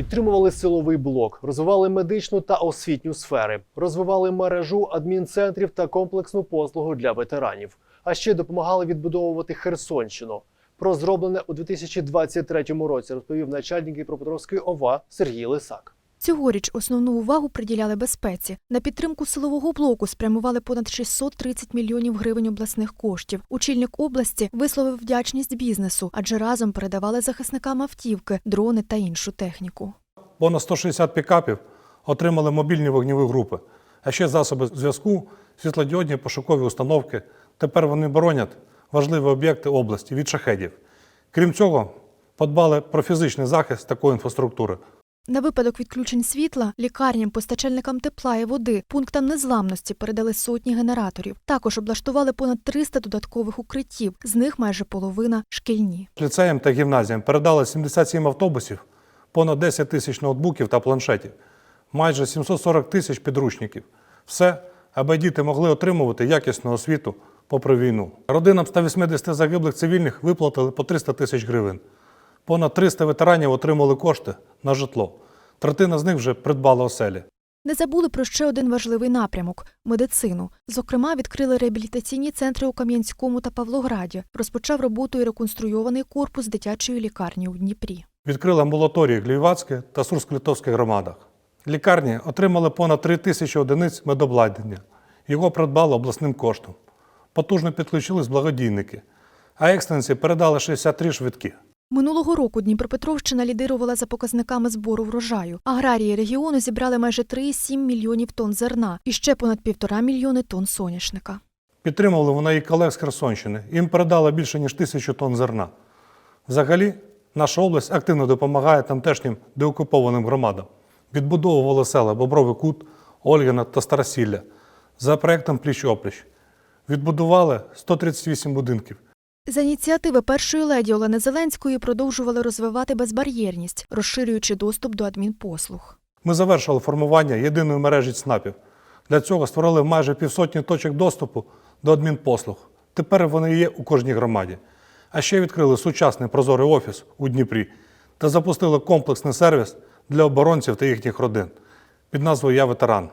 Підтримували силовий блок, розвивали медичну та освітню сфери, розвивали мережу адмінцентрів та комплексну послугу для ветеранів. А ще допомагали відбудовувати Херсонщину. Про зроблене у 2023 році розповів начальник Дніпропетровської ОВА Сергій Лисак. Цьогоріч основну увагу приділяли безпеці. На підтримку силового блоку спрямували понад 630 мільйонів гривень обласних коштів. Очільник області висловив вдячність бізнесу, адже разом передавали захисникам автівки, дрони та іншу техніку. Понад 160 пікапів отримали мобільні вогневі групи, а ще засоби зв'язку, світлодіодні пошукові установки. Тепер вони боронять важливі об'єкти області від шахедів. Крім цього, подбали про фізичний захист такої інфраструктури. На випадок відключень світла лікарням, постачальникам тепла і води, пунктам незламності передали сотні генераторів. Також облаштували понад 300 додаткових укриттів, з них майже половина шкільні. Ліцеям та гімназіям передали 77 автобусів, понад 10 тисяч ноутбуків та планшетів, майже 740 тисяч підручників. Все, аби діти могли отримувати якісну освіту попри війну. Родинам 180 загиблих цивільних виплатили по 300 тисяч гривень. Понад 300 ветеранів отримали кошти на житло. Третина з них вже придбала оселі. Не забули про ще один важливий напрямок медицину. Зокрема, відкрили реабілітаційні центри у Кам'янському та Павлограді. Розпочав роботу і реконструйований корпус дитячої лікарні у Дніпрі. Відкрили амбулаторії в Глівацькій та Сурськ-Литовських громадах. Лікарні отримали понад 3 тисячі одиниць медобладнання. Його придбали обласним коштом. Потужно підключились благодійники, а екстренці передали 63 швидкі. Минулого року Дніпропетровщина лідирувала за показниками збору врожаю. Аграрії регіону зібрали майже 3,7 мільйонів тонн зерна і ще понад півтора мільйони тонн соняшника. Підтримували вона і колег з Херсонщини. Їм передали більше ніж тисячу тонн зерна. Взагалі, наша область активно допомагає тамтешнім деокупованим громадам. Відбудовували села Бобровий Кут, Ольгина та Старосілля за проектом Пліч-опліч. Відбудували 138 будинків. За ініціативи першої леді Олени Зеленської продовжували розвивати безбар'єрність, розширюючи доступ до адмінпослуг. Ми завершили формування єдиної мережі ЦНАПів. Для цього створили майже півсотні точок доступу до адмінпослуг. Тепер вони є у кожній громаді. А ще відкрили сучасний прозорий офіс у Дніпрі та запустили комплексний сервіс для оборонців та їхніх родин під назвою Я ветеран.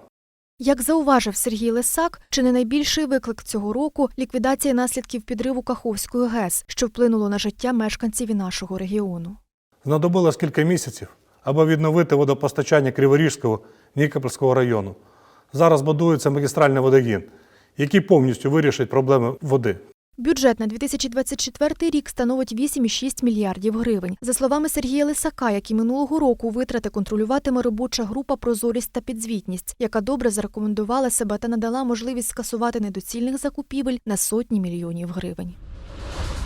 Як зауважив Сергій Лисак, чи не найбільший виклик цього року ліквідація наслідків підриву Каховської ГЕС, що вплинуло на життя мешканців і нашого регіону. Знадобилось кілька місяців, аби відновити водопостачання Криворізького Нікопольського району. Зараз будується магістральний водогін, який повністю вирішить проблеми води. Бюджет на 2024 рік становить 8,6 мільярдів гривень. За словами Сергія Лисака, як і минулого року витрати контролюватиме робоча група Прозорість та підзвітність, яка добре зарекомендувала себе та надала можливість скасувати недоцільних закупівель на сотні мільйонів гривень.